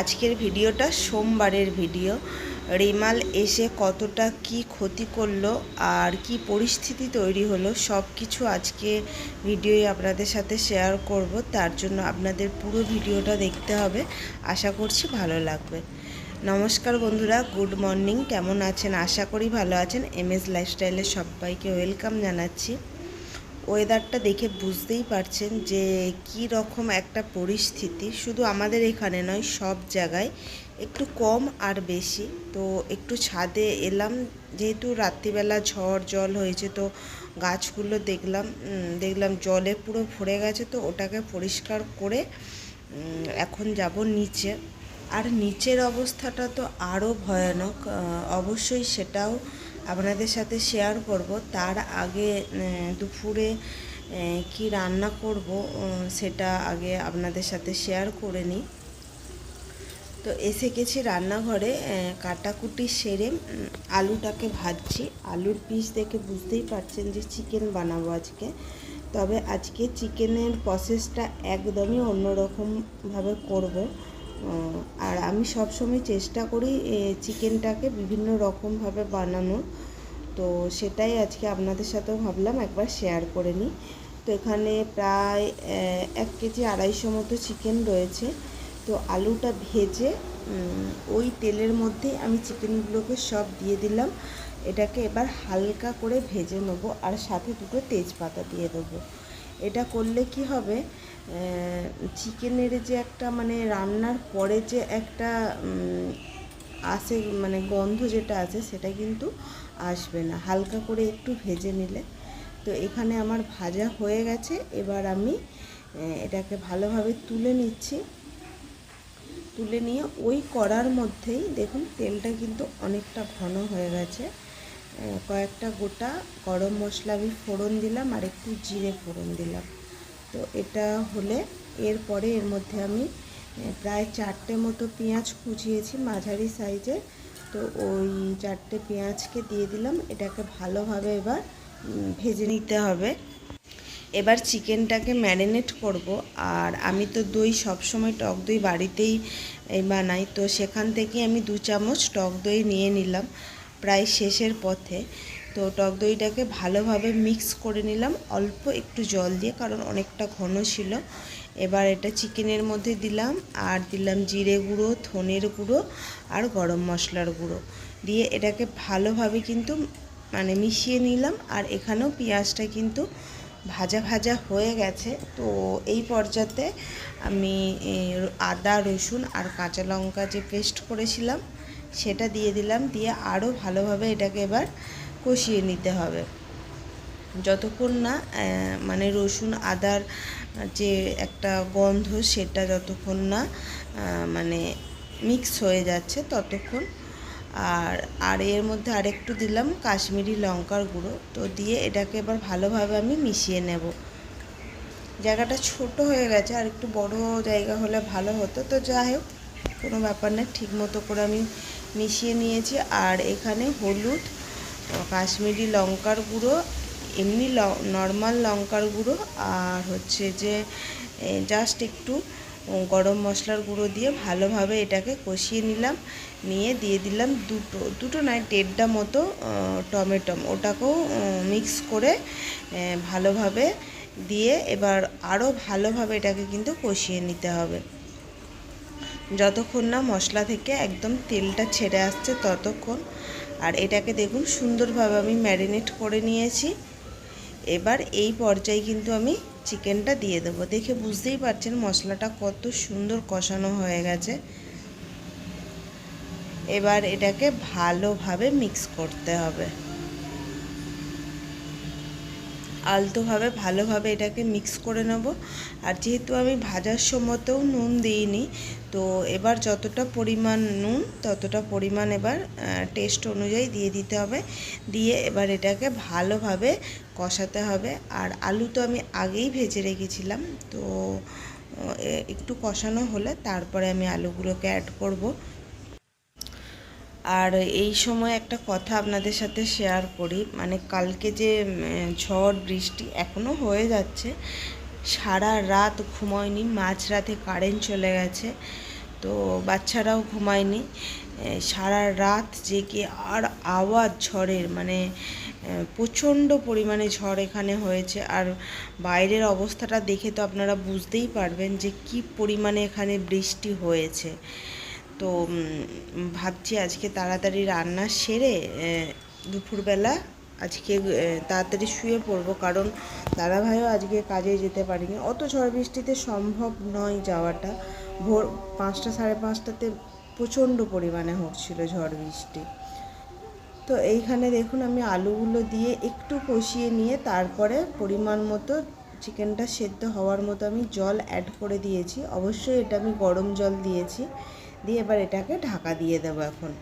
আজকের ভিডিওটা, সোমবারের ভিডিও। রেমাল এসে কতটা কি ক্ষতি করল আর কি পরিস্থিতি তৈরি হলো সব কিছু আজকে ভিডিওই আপনাদের সাথে শেয়ার করব। তার জন্য আপনাদের পুরো ভিডিওটা দেখতে হবে। আশা করছি ভালো লাগবে। নমস্কার বন্ধুরা, গুড মর্নিং। কেমন আছেন? আশা করি ভালো আছেন। এম এস লাইফস্টাইলের সবাইকে ওয়েলকাম জানাচ্ছি। ওয়েদারটা দেখে বুঝতেই পারছেন যে কি রকম একটা পরিস্থিতি। শুধু আমাদের এখানে নয়, সব জায়গায় একটু কম আর বেশি। তো একটু ছাদে এলাম, যেহেতু রাত্রিবেলা ঝড় জল হয়েছে, তো গাছগুলো দেখলাম দেখলাম জলে পুরো ভরে গেছে, তো ওটাকে পরিষ্কার করে এখন যাব নিচে। আর নিচের অবস্থাটা তো আরও ভয়ানক অবশ্যই সেটাও আপনাদের সাথে শেয়ার করব। তার আগে দুপুরে কি রান্না করব সেটা আগে আপনাদের সাথে শেয়ার করে নিই। তো এসে গেছি রান্নাঘরে কাটাকুটি সেরে আলুটাকে ভাজছি। আলুর পিস দেখে বুঝতেই পারছেন যে চিকেন বানাবো আজকে। তবে আজকে চিকেনের প্রসেসটা একদমই অন্যরকমভাবে করব। উম, আর আমি সবসময় চেষ্টা করি চিকেনটাকে বিভিন্ন রকমভাবে বানানো তো সেটাই আজকে আপনাদের সাথেও ভাবলাম একবার শেয়ার করে নিই। তো এখানে প্রায় এক কেজি আড়াইশো মতো চিকেন রয়েছে। তো আলুটা ভেজে ওই তেলের মধ্যে আমি চিকেনগুলোকে সব দিয়ে দিলাম। এটাকে এবার হালকা করে ভেজে নেব আর সাথে দুটো তেজপাতা দিয়ে দেবো। এটা করলে কি হবে? চিকেনের যে একটা মানে রান্নার পরে যে একটা আসে মানে গন্ধ যেটা আছে সেটা কিন্তু আসবে না। হালকা করে একটু ভেজে নিলে। তো এখানে আমার ভাজা হয়ে গেছে। এবার আমি এটাকে ভালোভাবে তুলে নিচ্ছি। তুলে নিয়ে ওই কড়ার মধ্যেই দেখুন, তেলটা কিন্তু অনেকটা ঘন হয়ে গেছে। কয়েকটা গোটা গরম মশলা আমি ফোড়ন দিলাম, আর একটু জিরে ফোড়ন দিলাম। তো এটা হলে এরপরে এর মধ্যে আমি প্রায় চারটে মতো পেঁয়াজ কুচিয়েছি মাঝারি সাইজে। তো ওই চারটে পেঁয়াজকে দিয়ে দিলাম, এটাকে ভালোভাবে এবার ভেজে নিতে হবে। এবার চিকেনটাকে ম্যারিনেট করব, আর আমি তো দই সবসময় টক দই বাড়িতেই বানাই। তো সেখান থেকে আমি দু চামচ টক দই নিয়ে নিলাম। প্রায় শেষের পথে। তো টক দইটাকে ভালোভাবে মিক্স করে নিলাম। অল্প একটু জল দিয়ে, কারণ অনেকটা ঘন ছিল। এবার এটা চিকেনের মধ্যে দিলাম, আর দিলাম জিরে গুঁড়ো, ধনের গুঁড়ো, আর গরম মশলার গুঁড়ো। দিয়ে এটাকে ভালোভাবে কিন্তু মানে মিশিয়ে নিলাম, আর এখানেও পেঁয়াজটা কিন্তু ভাজা ভাজা হয়ে গেছে। তো এই পর্যাতে আমি আদা, রসুন আর কাঁচা লঙ্কা যে পেস্ট করেছিলাম সেটা দিয়ে দিলাম, দিয়ে আরও ভালোভাবে এটাকে এবার কষিয়ে নিতে হবে। যতক্ষণ না মানে রসুন, আদার যে একটা গন্ধ, সেটা যতক্ষণ না মানে মিক্স হয়ে যাচ্ছে ততক্ষণ। আর আর এর মধ্যে আরেকটু দিলাম কাশ্মীরি লঙ্কার গুঁড়ো। তো দিয়ে এটাকে এবার ভালোভাবে আমি মিশিয়ে নেব। জায়গাটা ছোট হয়ে গেছে, আর একটু বড় জায়গা হলে ভালো হতো। তো যাই হোক, কোনো ব্যাপার না ঠিক মতো করে আমি মিশিয়ে নিয়েছি। আর এখানে হলুদ কাশ্মীরি লঙ্কার গুঁড়ো এমনি নর্মাল লঙ্কার গুঁড়ো আর হচ্ছে যে জাস্ট একটু গরম মশলার গুঁড়ো দিয়ে ভালোভাবে এটাকে কষিয়ে নিলাম। নিয়ে দিয়ে দিলাম দুটো দুটো নয় দেড়টা মতো আহ, টমেটো। ওটাকেও মিক্স করে ভালোভাবে দিয়ে এবার আরও ভালোভাবে এটাকে কিন্তু কষিয়ে নিতে হবে। যতক্ষণ না মশলা থেকে একদম তেলটা ছেড়ে আসছে ততক্ষণ। আর এটাকে দেখুন সুন্দরভাবে আমি ম্যারিনেট করে নিয়েছি। এবার এই পর্যায়ে কিন্তু আমি চিকেনটা দিয়ে দেবো। দেখে বুঝতেই পারছেন মশলাটা কত সুন্দর কষানো হয়ে গেছে। এবার এটাকে ভালোভাবে মিক্স করতে হবে। আলতোভাবে, ভালোভাবে এটাকে মিক্স করে নেব। আর যেহেতু আমি ভাজার সময়তেও নুন দিইনি, তো এবার যতটা পরিমাণ নুন, ততটা পরিমাণ এবার টেস্ট অনুযায়ী দিয়ে দিতে হবে। দিয়ে এবার এটাকে ভালোভাবে কষাতে হবে। আর আলু তো আমি আগেই ভেজে রেখেছিলাম, তো একটু কষানো হলে তারপরে আমি আলুগুলোকে অ্যাড করব। আর এই সময় একটা কথা আপনাদের সাথে শেয়ার করি। মানে কালকে যে ঝড়, বৃষ্টি এখনও হয়ে যাচ্ছে, সারা রাত ঘুমোয়নি, মাঝরাতে কারেন্ট চলে গেছে, তো বাচ্চারাও ঘুমায়নি। সারা রাত জেগে আর আওয়াজ ঝড়ের মানে প্রচণ্ড পরিমাণে ঝড় এখানে হয়েছে। আর বাইরের অবস্থাটা দেখে তো আপনারা বুঝতেই পারবেন যে কি পরিমাণে এখানে বৃষ্টি হয়েছে। তো ভাবছি আজকে তাড়াতাড়ি রান্না সেরে দুপুরবেলা আজকে তাড়াতাড়ি শুয়ে পড়ব। কারণ দাদাভাইও আজকে কাজে যেতে পারিনি। অত ঝড় বৃষ্টিতে সম্ভব নয় যাওয়াটা। ভোর পাঁচটা, সাড়ে পাঁচটাতে প্রচণ্ড পরিমাণে হচ্ছিল ঝড় বৃষ্টি তো এইখানে দেখুন, আমি আলুগুলো দিয়ে একটু কষিয়ে নিয়ে তারপরে পরিমাণ মতো চিকেনটা সেদ্ধ হওয়ার মতো আমি জল অ্যাড করে দিয়েছি। অবশ্যই এটা আমি গরম জল দিয়েছি। দিয়ে এবার এটাকে ঢাকা দিয়ে দেবো এখন।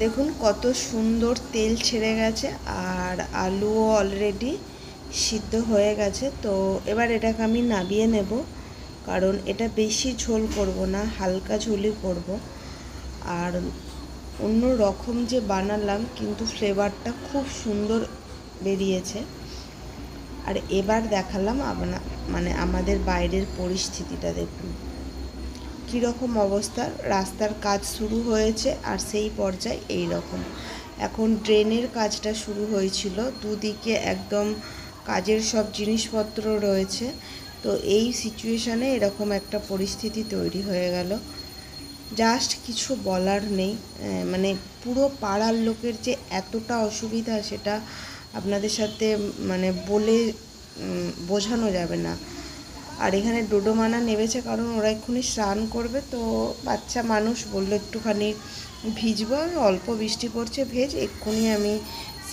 দেখুন কত সুন্দর তেল ছেড়ে গেছে আর আলুও অলরেডি সিদ্ধ হয়ে গেছে। তো এবার এটাকে আমি নাবিয়ে নেব, কারণ এটা বেশি ঝোল করব না, হালকা ঝোলই করব। আর অন্য রকম যে বানালাম, কিন্তু ফ্লেভারটা খুব সুন্দর বেরিয়েছে। আর এবার দেখালাম মানে আমাদের বাইরের পরিস্থিতিটা, দেখুন। কীরকম অবস্থা রাস্তার কাজ শুরু হয়েছে আর সেই পর্যায়ে এই রকম এখন ড্রেনের কাজটা শুরু হয়েছিল, দুদিকে একদম কাজের সব জিনিসপত্র রয়েছে। তো এই সিচুয়েশানে এরকম একটা পরিস্থিতি তৈরি হয়ে গেল। জাস্ট কিছু বলার নেই। মানে পুরো পাড়ার লোকের যে এতটা অসুবিধা সেটা আপনাদের সাথে মানে বলে বোঝানো যাবে না। আর এখানে ডোডোমানা নেমেছে কারণ ওরা এক্ষুনি স্নান করবে তো বাচ্চা মানুষ বলল একটুখানি ভিজবো আমি অল্প বৃষ্টি পড়ছে ভেজ এক্ষুনি আমি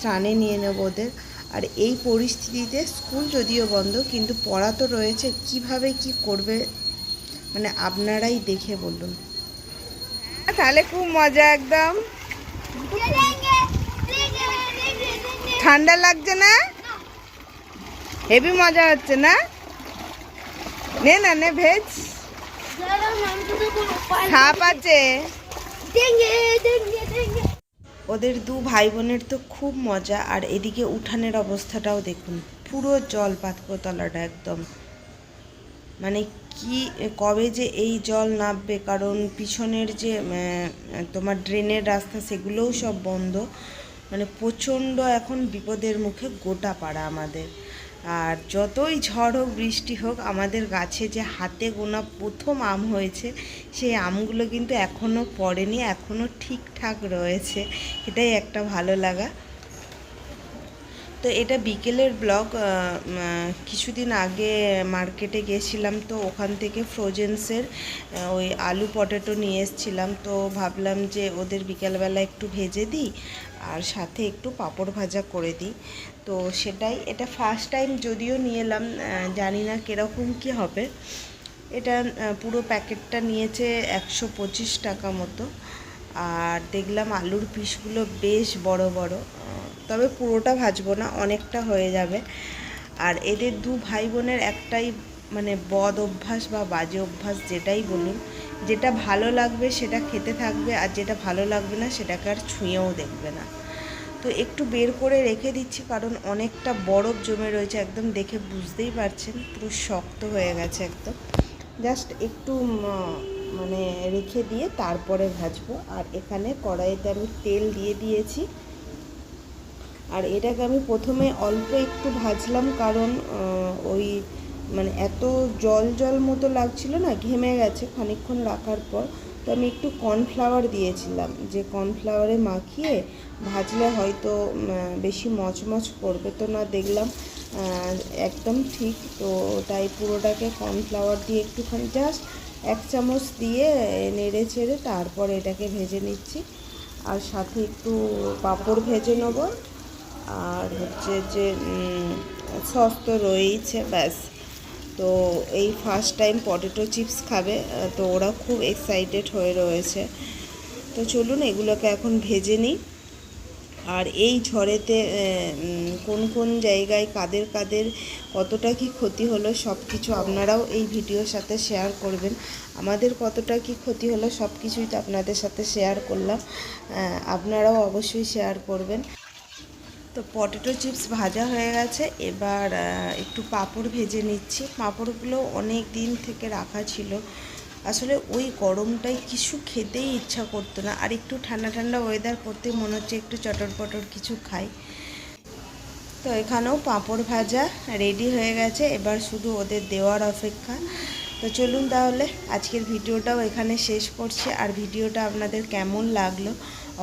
স্নানে নিয়ে নেব ওদের। আর এই পরিস্থিতিতে স্কুল যদিও বন্ধ কিন্তু পড়া তো রয়েছে কীভাবে কি করবে? মানে আপনারাই দেখে বলুন। তাহলে খুব মজা একদম। ঠান্ডা লাগছে না? হেভি মজা হচ্ছে না? নে না নে ভেজ। সাপ আছে। ওদের দু ভাই বোনের তো খুব মজা আর এদিকে উঠানের অবস্থাটাও দেখুন। পুরো জল পাতকতলাটা একদম। মানে কি কবে যে এই জল নামবে কারণ পিছনের যে তোমার ড্রেনের রাস্তা সেগুলোও সব বন্ধ। মানে প্রচণ্ড এখন বিপদের মুখে গোটা পাড়া আমাদের। আর যতই ঝড় হোক, বৃষ্টি হোক, আমাদের গাছে যে হাতে গোনা প্রথম আম হয়েছে, সেই আমগুলো কিন্তু এখনও পড়েনি এখনও ঠিকঠাক রয়েছে। এটাই একটা ভালো লাগা। তো এটা বিকেলের ব্লগ কিছুদিন আগে মার্কেটে গেছিলাম তো ওখান থেকে ফ্রোজেন্সের ওই আলু পটেটো নিয়ে এসেছিলাম। তো ভাবলাম যে ওদের বিকেলবেলা একটু ভেজে দিই আর সাথে একটু পাঁপড় ভাজা করে দিই। তো সেটাই, এটা ফার্স্ট টাইম যদিও নিয়ে এলাম জানি না কীরকম কী হবে। এটা পুরো প্যাকেটটা নিয়েছে একশো পঁচিশ টাকা মতো। আর দেখলাম আলুর পিসগুলো বেশ বড় বড় তবে পুরোটা ভাজবো না, অনেকটা হয়ে যাবে। আর এদের দু ভাই বোনের একটাই মানে বদ অভ্যাস বা বাজে অভ্যাস যেটাই বলুন, যেটা ভালো লাগবে সেটা খেতে থাকবে আর যেটা ভালো লাগবে না সেটাকে আর ছুঁয়েও দেখবে না। তো একটু বের করে রেখে দিচ্ছি কারণ অনেকটা বরফ জমে রয়েছে, একদম দেখে বুঝতেই পারছেন, পুরো শক্ত হয়ে গেছে একদম। জাস্ট একটু মানে রেখে দিয়ে তারপরে ভাজবো। আর এখানে কড়াইতে আমি তেল দিয়ে দিয়েছি। আর এটাকে আমি প্রথমে অল্প একটু ভাজলাম কারণ ওই মানে এত জল জল মতো লাগছিল না, ঘেমে গেছে খানিকক্ষণ রাখার পর। তো আমি একটু কর্নফ্লাওয়ার দিয়েছিলাম, যে কর্নফ্লাওয়ারে মাখিয়ে ভাজলে হয়তো বেশি মচমচ করবে তো না দেখলাম একদম ঠিক। তো তাই পুরোটাকে কর্নফ্লাওয়ার দিয়ে একটুখানি জাস্ট এক চামচ দিয়ে নেড়ে চেড়ে তারপর এটাকে ভেজে নিচ্ছি। আর সাথে একটু পাঁপড় ভেজে নেব। আর হচ্ছে যে সস তো রয়েইছে, ব্যাস। তো এই ফার্স্ট টাইম পটেটো চিপস খাবে, তো ওরা খুব এক্সাইটেড হয়ে রয়েছে। তো চলুন এগুলোকে এখন ভেজে নিই। আর এই ঝড়েতে কোন কোন জায়গায় কাদের কাদের কতটা কি ক্ষতি হলো সব কিছু আপনারাও এই ভিডিওর সাথে শেয়ার করবেন। আমাদের কতটা কি ক্ষতি হলো সব কিছুই তো আপনাদের সাথে শেয়ার করলাম। আপনারাও অবশ্যই শেয়ার করবেন। তো পটেটো চিপস ভাজা হয়ে গেছে। এবার একটু পাঁপড় ভেজে নিচ্ছি। পাঁপড়গুলো অনেক দিন থেকে রাখা ছিল। আসলে ওই গরমটায় কিছু খেতেই ইচ্ছা করতো না। আর একটু ঠান্ডা ঠান্ডা ওয়েদার করতে মনে হচ্ছে একটু চটর পটর কিছু খাই। তো এখানেও পাঁপড় ভাজা রেডি হয়ে গেছে। এবার শুধু ওদের দেওয়ার অপেক্ষা। তো চলুন তাহলে আজকের ভিডিওটাও এখানে শেষ করছি। আর ভিডিওটা আপনাদের কেমন লাগল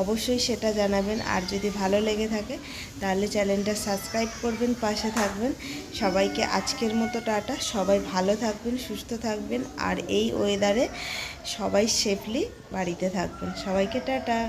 অবশ্যই সেটা জানাবেন। আর যদি ভালো লেগে থাকে, তাহলে চ্যানেলটা সাবস্ক্রাইব করবেন, পাশে থাকবেন। সবাইকে আজকের মতো টাটা। সবাই ভালো থাকবেন, সুস্থ থাকবেন। আর এই ওয়েদারে সবাই সেফলি বাড়িতে থাকবেন। সবাইকে টাটা।